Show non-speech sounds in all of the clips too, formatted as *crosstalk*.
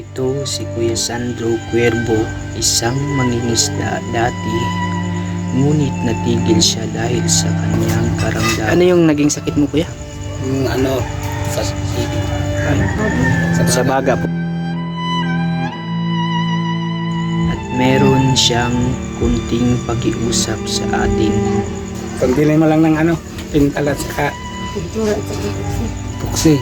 Ito si Kuya Sandro Cuervo, isang mangingisda dati. Ngunit natigil siya dahil sa kanyang karamdaman. Ano yung naging sakit mo kuya? Yung ano, sa city. Sa, baga po. At meron siyang kunting pakiusap sa ating Pambili mo lang ng ano, pintal at saka puksi.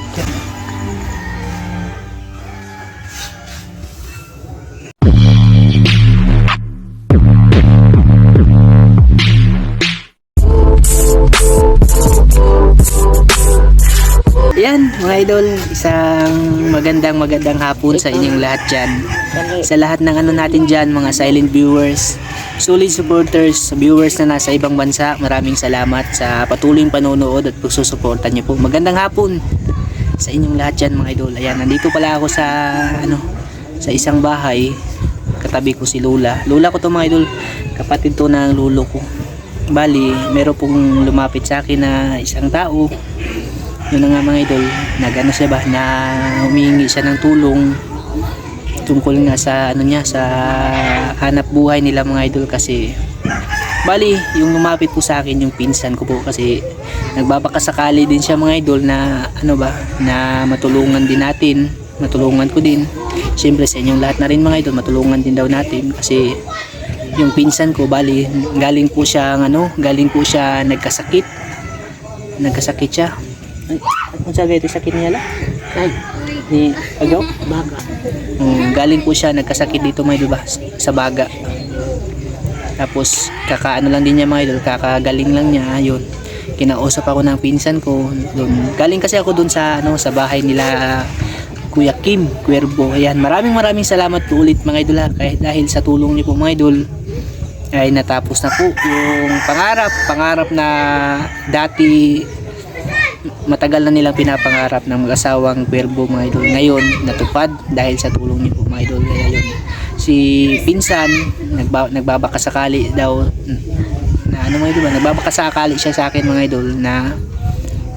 Mga idol, isang magandang magandang hapon sa inyong lahat dyan. Sa lahat ng ano natin dyan, mga silent viewers, solid supporters, viewers na nasa ibang bansa, maraming salamat sa patuloy panonood at pagsusuporta niyo po. Magandang hapon sa inyong lahat dyan, mga idol. Ayan, nandito pala ako sa, ano, sa isang bahay. Katabi ko si Lola. Lola ko to mga idol, kapatid to ng lulo ko. Bali, meron pong lumapit sa akin na isang tao yun nga mga idol. Nagano siya ba? Na humihingi siya ng tulong tungkol nga sa ano niya sa hanap buhay nila mga idol. Kasi bali yung lumapit po sa akin yung pinsan ko po kasi nagbabakasakali din siya mga idol na ano ba na matulungan din natin. Matulungan ko din. Syempre sa inyong lahat na rin mga idol matulungan din daw natin. Kasi yung pinsan ko bali galing po siya ano galing po siya nagkasakit. Nagkasakit siya ano sabi ito sakit niya la? Ay, ni Agaw? Baga. Um, galing po siya, nagkasakit dito mga idol ba? Sa baga. Tapos, kakaano lang din niya mga idol, kakagaling lang niya, yun. Kinausap ako ng pinsan ko, dun. Galing kasi ako dun sa, ano, sa bahay nila, Kuya Kim, Cuervo. Ayan, maraming maraming salamat po ulit mga idol ha, kahit dahil sa tulong niyo po mga idol, ay natapos na po yung pangarap, pangarap na dati matagal na nilang pinapangarap ng mag-asawang Cuervo mga idol. Ngayon, natupad dahil sa tulong niyo po mga idol. Kaya yun, si Pinsan, nagba, nagbabakasakali daw, na ano mga idol ba, nagbabakasakali siya sa akin mga idol na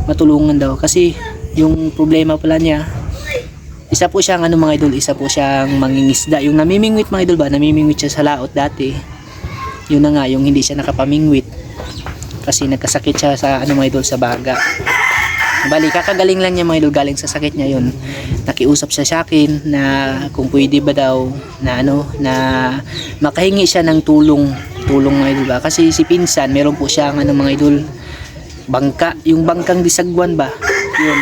matulungan daw. Kasi yung problema pala niya, isa po siyang ano mga idol, isa po siyang mangingisda. Yung namimingwit mga idol ba, namimingwit siya sa laot dati. Yun na nga, yung hindi siya nakapamingwit. Kasi nagkasakit siya sa ano mga idol, sa baga. Bali, kakagaling lang niya mga idol, galing sa sakit niya yun. Nakiusap siya sa akin na kung pwede ba daw na ano, na makahingi siya ng tulong. Tulong mga idol ba? Kasi si Pinsan, meron po siyang ano mga idol, bangka, yung bangkang disagwan ba? Yun.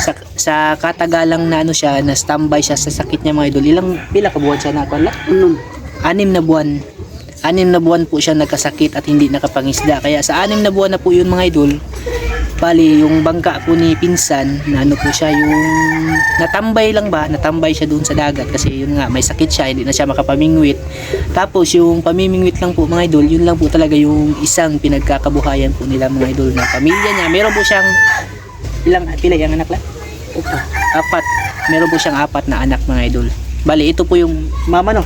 Sa, sa katagalang na ano siya, na standby siya sa sakit niya mga idol. Ilang, pila ka buwan siya na? Wala? Anim na buwan. Anim na buwan po siya nagkasakit at hindi nakapangisda. Kaya sa anim na buwan na po yun mga idol, bali yung bangka po ni pinsan na ano po siya yung natambay lang ba? Natambay siya doon sa dagat kasi yun nga may sakit siya hindi na siya makapamingwit. Tapos yung pamimingwit lang po mga idol yun lang po talaga yung isang pinagkakabuhayan po nila mga idol na pamilya niya. Meron po siyang ilang pila yung anak lang? Apat. Meron po siyang apat na anak mga idol. Bali ito po yung mama no?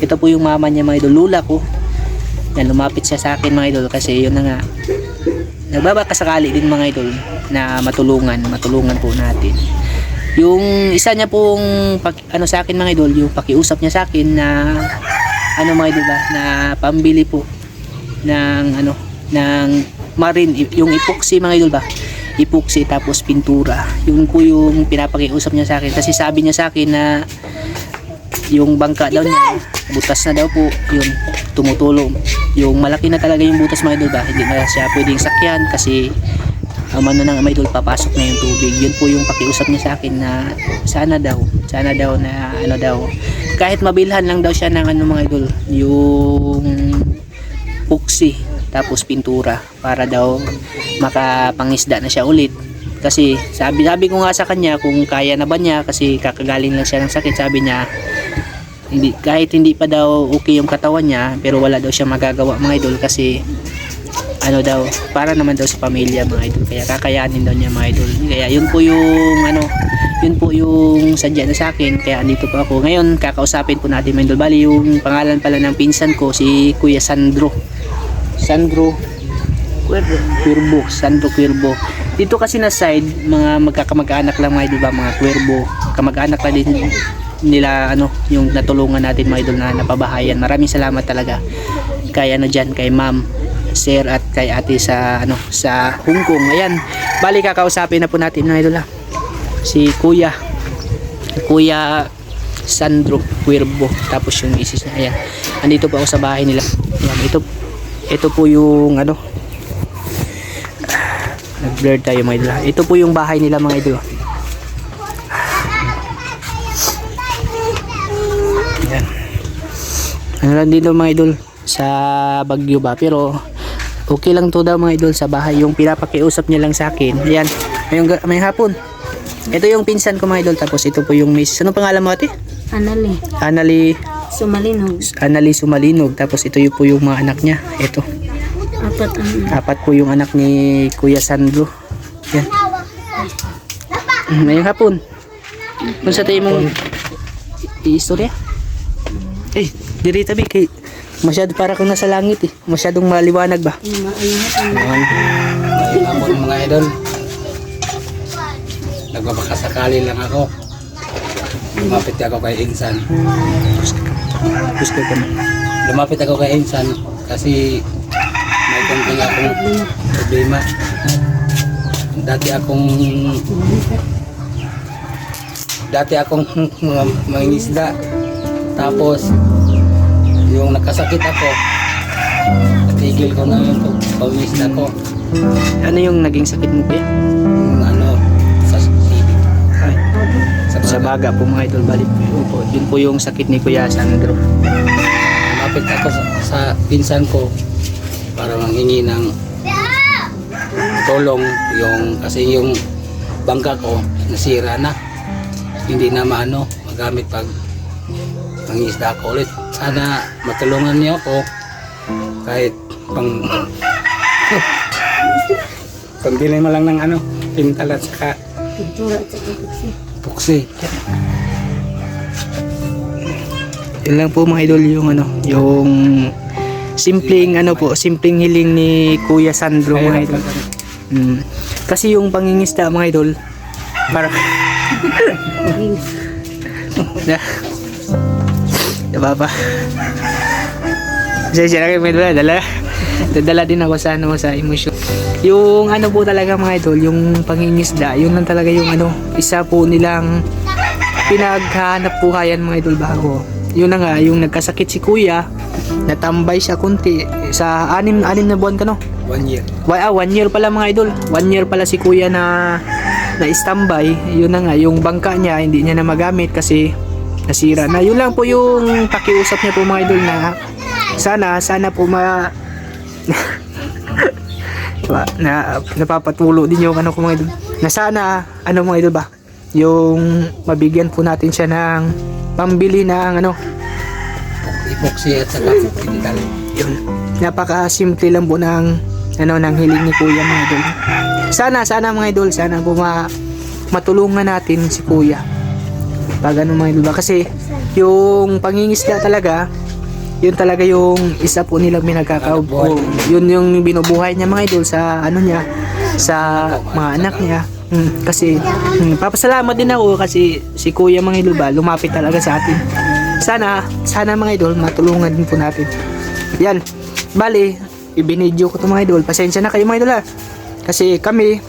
Ito po yung mama niya mga idol. Lula ko. Yan lumapit siya sa akin mga idol kasi yun na nga nagbabakasakali din mga idol na matulungan matulungan po natin. Yung isa niya pong ano sa akin mga idol yung pakiusap niya sa akin na ano mga idol ba na pambili po ng ano ng marine yung epoxy mga idol ba? Epoxy tapos pintura. Yun po yung pinapakiusap niya sa akin. Kasi sabi niya sa akin na yung bangka daw niya butas na daw po yun tumutulong yung malaki na talaga yung butas mga idol ba? Hindi na siya pwedeng sakyan kasi um, ano nang mga idol papasok na yung tubig. Yun po yung pakiusap niya sa akin na sana daw sana daw na ano daw kahit mabilhan lang daw siya ng ano mga idol yung puksi tapos pintura para daw makapangisda na siya ulit. Kasi sabi sabi ko nga sa kanya kung kaya na ba niya kasi kakagaling lang siya ng sakit sabi niya hindi kahit hindi pa daw okay yung katawan niya pero wala daw siya magagawa mga idol kasi ano daw para naman daw sa pamilya mga idol. Kaya kakayanin daw niya mga idol. Kaya yun po yung ano yun po yung sadya na sa akin kaya andito po ako. Ngayon kakausapin po natin mga idol. Bali yung pangalan pala ng pinsan ko si Kuya Sandro. Sandro Cuervo. Cuervo Sandro Cuervo. Dito kasi na side mga magkakamag-anak lang mga idol ba mga Cuervo. Kamag-anak lang din nila ano yung natulungan natin mga idol na napabahayan. Maraming salamat talaga kay ano diyan kay Ma'am Sir at kay Ate sa ano sa Hong Kong. Ayan, bali kakausapin na po natin mga idol ha. Si Kuya Kuya Sandro Cuervo tapos yung isis niya ayan andito po ako sa bahay nila ayan ito ito po yung ano nag blur tayo mga idol ha. ito po yung bahay nila mga idol ayan ano lang dito mga idol sa Bagyo ba? Pero okay lang to daw mga idol sa bahay. Yung pinapakiusap niya lang sa akin. Ayan. May, may hapon. Ito yung pinsan ko mga idol. Tapos ito po yung miss. Ano pangalan mo ate? Anali. Anali. Sumalinog. Anali Sumalinog tapos ito yung po yung mga anak niya. Ito. Apat ang apat po yung anak ni Kuya Sandro. Yan ngayong hapon. Kung sa tayo mong istorya eh diri tabi kay masyado para kang nasa langit eh masyadong maliwanag ba maayos ang Ayun ako mga idol. Nagbabakasakali lang ako. Lumapit ako kay Insan. gusto ko na Lumapit ako kay Insan kasi may konting akong problema. Dati akong dati akong *laughs* mangingisda. Tapos yung nakasakit ako, natigil ko na yung pag-pangisda ko. ano yung naging sakit mo kuya? Yung ano, sa sibig. Ay, Sa, sa baga po mga idol balik po yun po yung sakit ni Kuya Sandro Lumapit ako sa, sa pinsan ko para manghingi ng tulong yung kasi yung bangka ko nasira na hindi na maano magamit pag mangisda ako ulit sana matulungan niyo ako kahit pang *laughs* pambili mo lang ng ano pintal at saka pintura at saka puksi. Yun lang po mga idol yung ano, yung simpleng ano po, simpleng hiling ni Kuya Sandro mga idol. Mm. Kasi yung pangingisda mga idol, para *laughs* Diba ba? Kasi siya may dala, dala. Dadala din ako sa ano sa emosyon. Yung ano po talaga mga idol, yung pangingisda, yun lang talaga yung ano, isa po nilang pinaghahanap buhayan mga idol bago. Yun na nga, yung nagkasakit si kuya, natambay siya kunti. Sa anim, anim na buwan ka no? one year Wa- ah, one year pala mga idol. One year pala si kuya na na standby. Yun na nga, yung bangka niya, hindi niya na magamit kasi nasira na. Yun lang po yung pakiusap niya po mga idol na sana, sana po *laughs* ma... Na napapatulo din yung ano ko mga idol. Na sana, ano mga idol ba? Yung mabigyan po natin siya ng pambili ng ano, epoxy at saka pintal yun. Napaka-simple lang po ng ano ng hiling ni Kuya mga idol. Sana sana mga idol, sana po ma matulungan natin si Kuya. Pag ano mga idol ba kasi yung pangingisda talaga yun talaga yung isa po nilang pinagkakaupo. Yun yung binubuhay niya mga idol sa ano niya sa mga anak niya. Hmm, kasi hmm, papasalamat din ako kasi si Kuya mga idol ba lumapit talaga sa atin. Sana sana mga idol matulungan din po natin. Yan. Bali, ibinidyo ko to mga idol. Pasensya na kayo mga idol ha. Kasi kami,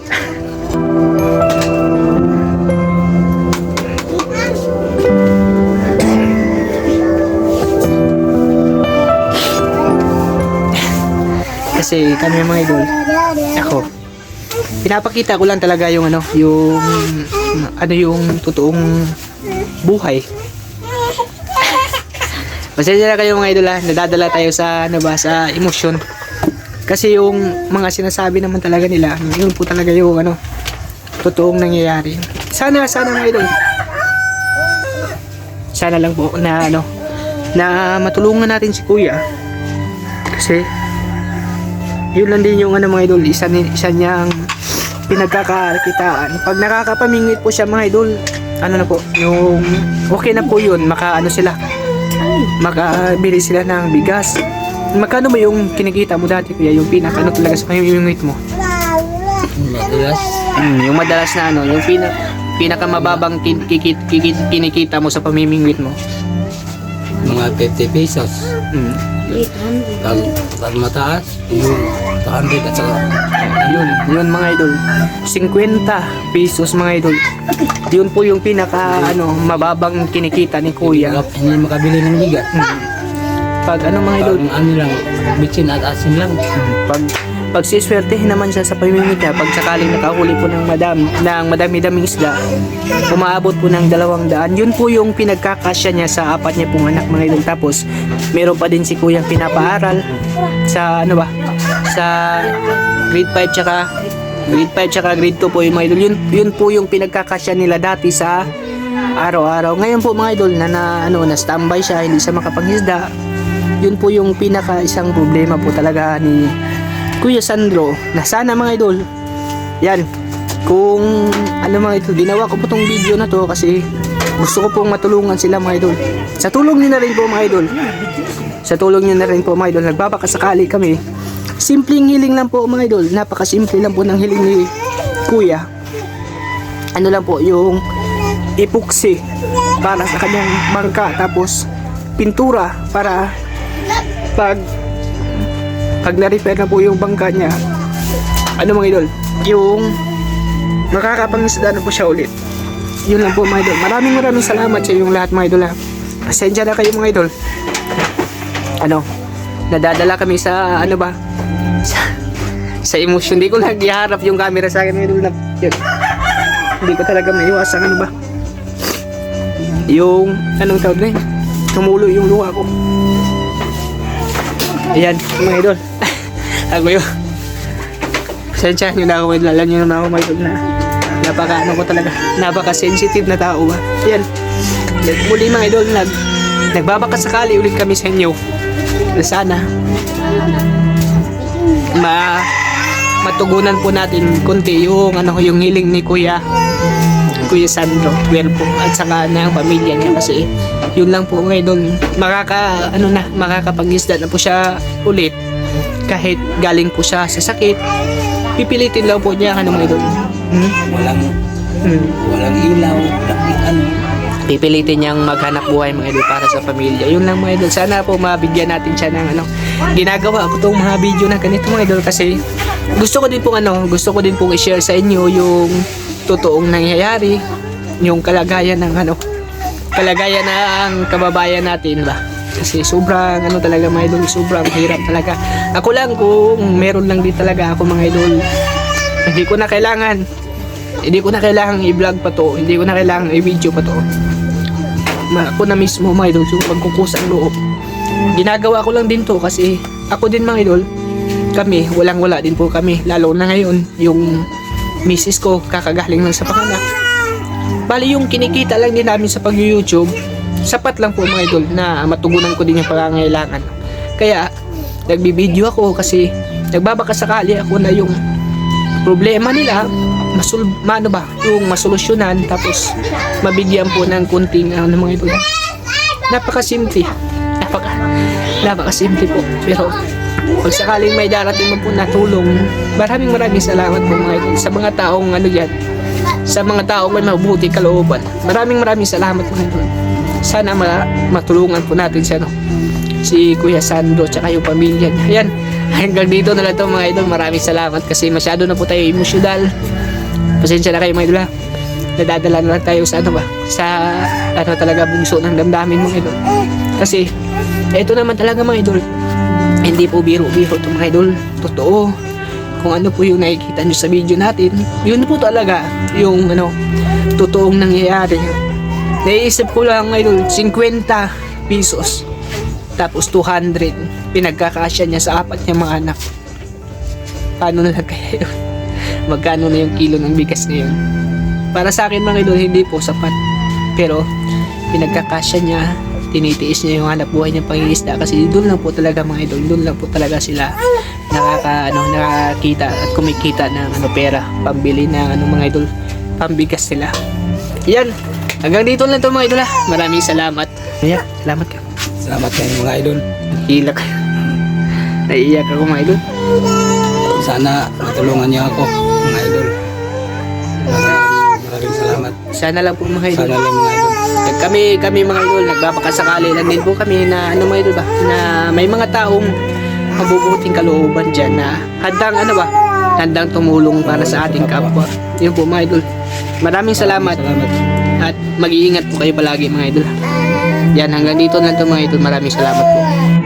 kasi kami mga idol, ako, pinapakita ko lang talaga yung ano, yung, ano yung totoong buhay. Pasensya na kayo mga idol ha, nadadala tayo sa, ano ba, sa emosyon. Kasi yung mga sinasabi naman talaga nila, yun po talaga yung ano, totoong nangyayari. Sana, sana mga idol. Sana lang po na ano, na matulungan natin si kuya. Kasi, yun lang din yung ano mga idol, isa, isa niyang pinagkakakitaan. Pag nakakapamingit po siya mga idol, ano na po, yung okay na po yun, maka ano sila, makabili sila ng bigas. Magkano ba yung kinikita mo dati kuya? Yung pinaka ano talaga sa pamimingit mo? madalas Mm, yung madalas na ano, yung pinak pinakamababang kin- kikit, kikit, kinikita mo sa pamimingwit mo? Mga 50 pesos. Mm. 800. Pag, pag mataas, yung 200 at saka Yun, yun mga idol. 50 pesos mga idol. Yun po yung pinaka ano, mababang kinikita ni Kuya. Hindi makabili ng bigat. Mm. Pag ano mga idol, Pag ano lang, bitsin at asin lang. pag siswertehin naman siya sa pamimigit niya, pag sakaling nakahuli po ng madam, ng madami-daming isda, umaabot po ng dalawang daan. Yun po yung pinagkakasya niya sa apat niya pong anak mga idol. Tapos, meron pa din si kuyang pinapaaral sa ano ba, sa grade 5 tsaka grade 5 tsaka grade 2 po yung mga idol. Yun, yun po yung pinagkakasya nila dati sa araw-araw. Ngayon po mga idol na, na ano na standby siya, hindi siya makapanghisda. Yun po yung pinaka isang problema po talaga ni Kuya Sandro na sana mga idol. Yan. Kung ano mga idol ginawa ko po tong video na to kasi gusto ko pong matulungan sila mga idol. Sa tulong niyo na rin po mga idol. Sa tulong niyo na rin po mga idol. Nagbabakasakali kami. Simpleng hiling lang po mga idol. Napakasimple lang po ng hiling ni Kuya. Ano lang po yung epoxy para sa kanyang bangka tapos pintura para pag pag na-repair na po yung bangka niya ano mga idol? Yung makakapangisda na po siya ulit. Yun lang po mga idol. Maraming maraming salamat sa inyong lahat mga idol ha. Pasensya na kayo mga idol. Ano? Nadadala kami sa ano ba? Sa, sa emosyon. Hindi ko lang iharap yung camera sa akin mga idol na yun. Hindi ko talaga maiwasan ano ba? Yung anong tawag na yun? Tumulo yung luha ko. Ayan, mga idol. Ako yun. Pasensya nyo na ako, idol. Alam nyo naman ako, idol, na napaka, ano ko talaga, napaka-sensitive na tao ba. Ayan. Muli mga idol, nag, nagbabakasakali ulit kami sa inyo. Na sana, ma, matugunan po natin konti yung, ano, yung hiling ni Kuya Kuya Sandro Cuerpo at saka ng pamilya niya kasi yun lang po idol makaka ano na makakapag-isda na po siya ulit kahit galing po siya sa sakit pipilitin lang po niya ano mga idol hmm? Walang, Hmm. walang ilaw, walang ano. pipilitin niyang maghanap buhay mga idol para sa pamilya yun lang mga idol sana po mabigyan natin siya ng ano ginagawa ko tong mga video na ganito mga idol kasi gusto ko din pong ano gusto ko din pong i-share sa inyo yung totoong nangyayari yung kalagayan ng ano kalagayan ng kababayan natin ba kasi sobrang ano talaga mga idol sobrang hirap talaga. Ako lang kung meron lang din talaga ako mga idol. Hindi ko na kailangan. Hindi ko na kailangan i-vlog pa to. Hindi ko na kailangan i-video pa to. Ma ako na mismo mga idol yung pagkukusang loob. Ginagawa ko lang din to kasi ako din mga idol kami walang wala din po kami. Lalo na ngayon yung misis ko kakagaling lang sa panganak bali yung kinikita lang din namin sa pag youtube sapat lang po mga idol na matugunan ko din yung pangangailangan. Kaya nagbibideo ako kasi nagbabakasakali ako na yung problema nila masul ano ba yung masolusyonan tapos mabigyan po ng kunting ano mga idol. Napakasimple. Napaka napakasimple po. Pero pag sakaling may darating mo po na tulong maraming maraming salamat po mga idol sa mga taong ano yan sa mga taong may mabuti kalooban. Maraming maraming salamat mga idol sana ma matulungan po natin si ano si Kuya Sandro tsaka yung pamilya niya. Ayan, *laughs* hanggang dito na lang to mga idol. Maraming salamat kasi masyado na po tayo emosyonal. Pasensya na kayo mga idol ha. Nadadala na lang tayo sa ano ba? Sa ano talaga bugso ng damdamin mga idol. Kasi eto naman talaga mga idol. Hindi po biro-biro to mga idol. Totoo. Kung ano po yung nakikita nyo sa video natin, yun po talaga yung ano, totoong nangyayari. Naiisip ko lang idol, 50 pesos. Tapos 200, pinagkakasya niya sa apat niya mga anak. Paano na kaya yun? *laughs* Magkano na yung kilo ng bigas ngayon? Para sa akin mga idol, hindi po sapat. Pero, pinagkakasya niya, tinitiis niya yung hanap buhay niya pangingisda kasi doon lang po talaga mga idol, doon lang po talaga sila nakaka ano nakakita at kumikita ng ano pera pambili ng ano mga idol pambigas sila. Yan. Hanggang dito lang to mga idol ha. Maraming salamat. Yeah, salamat ka. Salamat kayo mga idol. Hilak. Naiiyak ako mga idol. Sana matulungan niyo ako mga idol. Maraming, maraming salamat. Sana lang po mga idol. Sana lang mga idol. Kami, kami mga idol, nagbabakasakali lang din po kami na ano mga idol ba, na may mga taong mabubuting kalooban dyan na handang ano ba, handang tumulong para sa ating kapwa. Yun po mga idol. Maraming salamat Salamat. At mag-iingat po kayo palagi mga idol. Yan, hanggang dito na ito mga idol. Maraming salamat po.